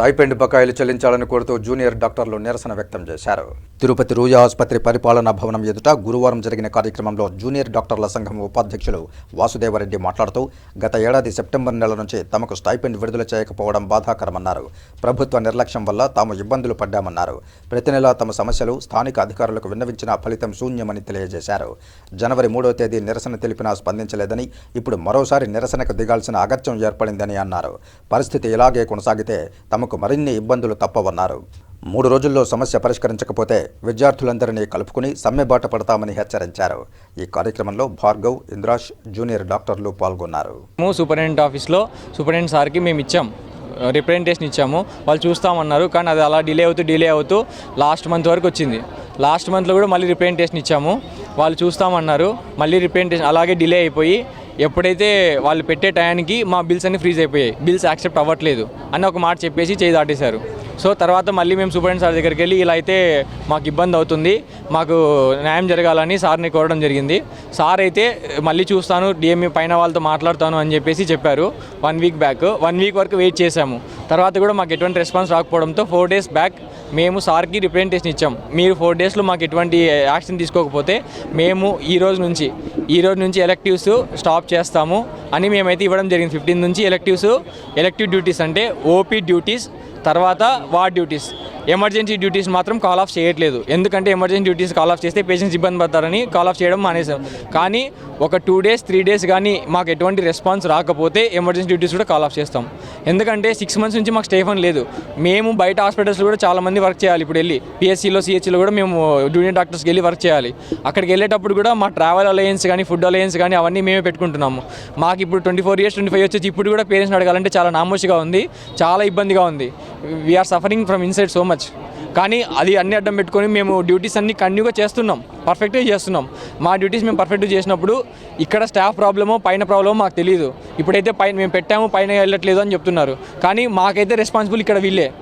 Stipend బకాయిలు చెల్లించాలని కోరుతూ జూనియర్ డాక్టర్లు నిరసన వ్యక్తం చేశారు. తిరుపతి రూయ ఆసుపత్రి పరిపాలనా భవనం ఎదుట గురువారం జరిగిన కార్యక్రమంలో జూనియర్ డాక్టర్ల సంఘం ఉపాధ్యక్షులు వాసుదేవరెడ్డి మాట్లాడుతూ గత ఏడాది సెప్టెంబర్ నెల నుంచి తమకు స్టైపెండ్ విడుదల చేయకపోవడం బాధాకరమన్నారు. ప్రభుత్వ నిర్లక్ష్యం వల్ల తాము ఇబ్బందులు పడ్డామన్నారు. ప్రతి నెలా తమ సమస్యలు స్థానిక అధికారులకు విన్నవించిన ఫలితం శూన్యమని తెలియజేశారు. జనవరి మూడో తేదీ నిరసన తెలిపినా స్పందించలేదని ఇప్పుడు మరోసారి నిరసనకు దిగాల్సిన అగత్యం ఏర్పడిందని అన్నారు. పరిస్థితి ఇలాగే కొనసాగితే తమకు మరిన్ని ఇబ్బందులు తప్పవన్నారు. మూడు రోజుల్లో సమస్య పరిష్కరించకపోతే విద్యార్థులందరినీ కలుపుకుని సమ్మెబాట పడతామని హెచ్చరించారు. ఈ కార్యక్రమంలో భార్గవ్ ఇంద్రాష్ జూనియర్ డాక్టర్లు పాల్గొన్నారు. మేము సూపరింటెండెంట్ ఆఫీస్లో సూపరింటెండెంట్ సార్కి మేము ఇచ్చాం. రిప్రజెంటేషన్ ఇచ్చాము. వాళ్ళు చూస్తామన్నారు కానీ అది అలా డిలే అవుతూ డిలే అవుతూ లాస్ట్ మంత్ వరకు వచ్చింది. లాస్ట్ మంత్లో కూడా మళ్ళీ రిప్రజెంటేషన్ ఇచ్చాము. వాళ్ళు చూస్తామన్నారు మళ్ళీ రిప్రజెంటేషన్ అలాగే డిలే అయిపోయి ఎప్పుడైతే వాళ్ళు పెట్టే టయానికి మా బిల్స్ అన్ని ఫ్రీజ్ అయిపోయాయి. బిల్స్ యాక్సెప్ట్ అవ్వట్లేదు అని ఒక మాట చెప్పేసి చేయి దాటేశారు. సో తర్వాత మళ్ళీ మేము సూపరింటెండెంట్ సార్ దగ్గరికి వెళ్ళి ఇలా అయితే మాకు ఇబ్బంది అవుతుంది మాకు న్యాయం జరగాలని సార్ని కోరడం జరిగింది. సార్ అయితే మళ్ళీ చూస్తాను డిఎంఈ పైన వాళ్ళతో మాట్లాడతాను అని చెప్పేసి చెప్పారు. One week back one week వరకు వెయిట్ చేశాము. తర్వాత కూడా మాకు ఎటువంటి రెస్పాన్స్ రాకపోవడంతో ఫోర్ డేస్ బ్యాక్ మేము సార్కి రిప్రజెంటేషన్ ఇచ్చాం. మీరు ఫోర్ డేస్లో మాకు ఎటువంటి యాక్షన్ తీసుకోకపోతే మేము ఈ రోజు నుంచి ఈ రోజు నుంచి ఎలక్టివ్స్ స్టాప్ చేస్తాము అని మేమైతే ఇవ్వడం జరిగింది. ఫిఫ్టీన్ నుంచి ఎలక్టివ్స్ ఎలక్టివ్ డ్యూటీస్ అంటే ఓపీ డ్యూటీస్ తర్వాత వార్డ్ డ్యూటీస్. ఎమర్జెన్సీ డ్యూటీస్ మాత్రం కాల్ ఆఫ్ చేయట్లేదు. ఎందుకంటే ఎమర్జెన్సీ డ్యూటీస్ కాల్ ఆఫ్ చేస్తే పేషెంట్స్ ఇబ్బంది పడతారని కాల్ ఆఫ్ చేయడం మానేసాం కానీ ఒక టూ డేస్ త్రీ డేస్ కానీ మాకు ఎటువంటి రెస్పాన్స్ రాకపోతే ఎమర్జెన్సీ డ్యూటీస్ కూడా కాల్ ఆఫ్ చేస్తాం. ఎందుకంటే సిక్స్ మంత్స్ నుంచి మాకు స్టేఫన్ లేదు. మేము బయట హాస్పిటల్స్లో కూడా చాలామంది వర్క్ చేయాలి ఇప్పుడు వెళ్ళి. పిఎస్సీలో సిహెచ్లో కూడా మేము జూనియర్ డాక్టర్స్కి వెళ్ళి వర్క్ చేయాలి. అక్కడికి వెళ్ళేటప్పుడు కూడా మా ట్రావెల్ అలయన్స్ కానీ ఫుడ్ అలయన్స్ కానీ అవన్నీ మేమే పెట్టుకుంటున్నాము. మాకు ఇప్పుడు twenty four years twenty five వచ్చి ఇప్పుడు కూడా పేరెంట్స్ని అడగాలంటే చాలా నామోషిగా ఉంది చాలా ఇబ్బందిగా ఉంది. We are suffering from inside so much కానీ అది అన్ని అడ్డం పెట్టుకొని మేము డ్యూటీస్ అన్ని కంటిన్యూగా చేస్తున్నాం. పర్ఫెక్ట్గా చేస్తున్నాం. మా డ్యూటీస్ మేము పర్ఫెక్ట్గా చేసినప్పుడు ఇక్కడ స్టాఫ్ ప్రాబ్లమో పైన ప్రాబ్లమో మాకు తెలియదు ఇప్పుడైతే పైన మేము పెట్టాము పైన వెళ్ళట్లేదు అని చెప్తున్నారు. కానీ మాకైతే రెస్పాన్సిబుల్ ఇక్కడ వీళ్ళే.